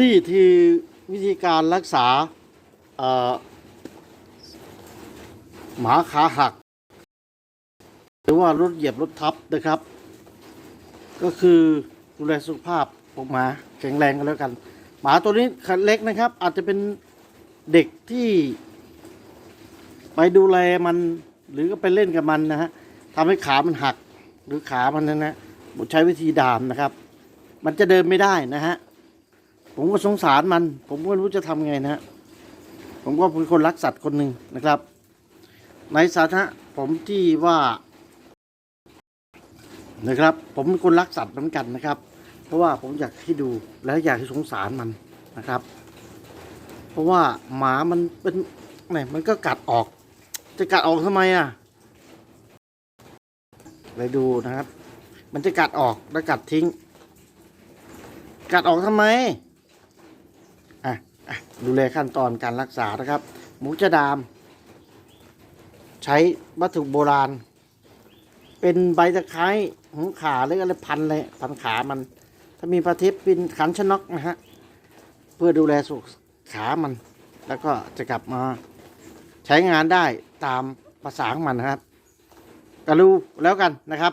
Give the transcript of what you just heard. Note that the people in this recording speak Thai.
นี่คือวิธีการรักษาหมาขาหัก หรือว่ารถเหยียบรถทับนะครับ ก็คือดูแลสุขภาพของหมาแข็งแรงกันแล้วกัน หมาตัวนี้ขันเล็กนะครับ อาจจะเป็นเด็กที่ ไปดูแลมัน หรือก็ไปเล่นกับมันนะฮะทำให้ขามันหัก หรือขามันนะนะใช้วิธีดามนะครับ มันจะเดินไม่ได้นะฮะ ผมก็สงสารมัน ผมก็ไม่รู้จะทำไงนะฮะผมก็เป็นคนรักสัตว์คนหนึ่งนะครับ ในสาธาระผมที่ว่า นะครับ ผมเป็นคนรักสัตว์เหมือนกันนะครับ เพราะว่าผมอยากให้ดูแล้วอยากให้สงสารมันนะครับ เพราะว่าหมามันเป็นไหนมันก็กัดออก จะกัดออกทำไมอะไปดูนะครับ มันจะกัดออกแล้วกัดทิ้ง กัดออกทำไม อะอะดูแลขั้นตอนการรักษานะครับ หมูจะดาม ใช้วัตถุโบราณ เป็นใบตะไคร้หูขาหรืออะไรพันเลยพันขามัน ถ้ามีปลาทิพย์เป็นขันชนกนะฮะเพื่อดูแลสุขขามัน แล้วก็จะกลับมาใช้งานได้ตามภาษาของมันนะครับก็รู้แล้วกันนะครับ